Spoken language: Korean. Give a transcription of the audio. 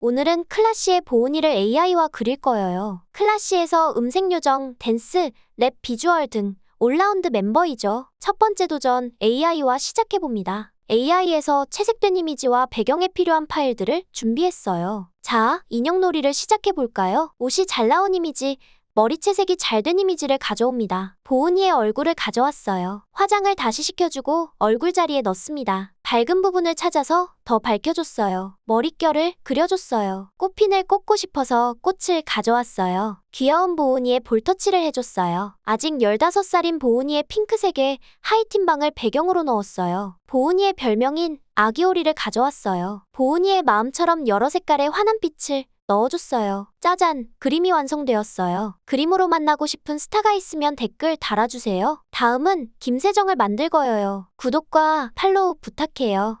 오늘은 클라시의 보은이를 AI와 그릴 거예요. 클라시에서 음색 요정, 댄스, 랩 비주얼 등 올라운드 멤버이죠. 첫 번째 도전 AI와 시작해봅니다. AI에서 채색된 이미지와 배경에 필요한 파일들을 준비했어요. 자, 인형놀이를 시작해볼까요? 옷이 잘 나온 이미지, 머리 채색이 잘 된 이미지를 가져옵니다. 보은이의 얼굴을 가져왔어요. 화장을 다시 시켜주고 얼굴 자리에 넣습니다. 밝은 부분을 찾아서 더 밝혀줬어요. 머릿결을 그려줬어요. 꽃핀을 꽂고 싶어서 꽃을 가져왔어요. 귀여운 보은이의 볼터치를 해줬어요. 아직 15살인 보은이의 핑크색의 하이틴방을 배경으로 넣었어요. 보은이의 별명인 아기오리를 가져왔어요. 보은이의 마음처럼 여러 색깔의 환한 빛을 넣어줬어요. 짜잔! 그림이 완성되었어요. 그림으로 만나고 싶은 스타가 있으면 댓글 달아주세요. 다음은 김세정을 만들 거예요. 구독과 팔로우 부탁해요.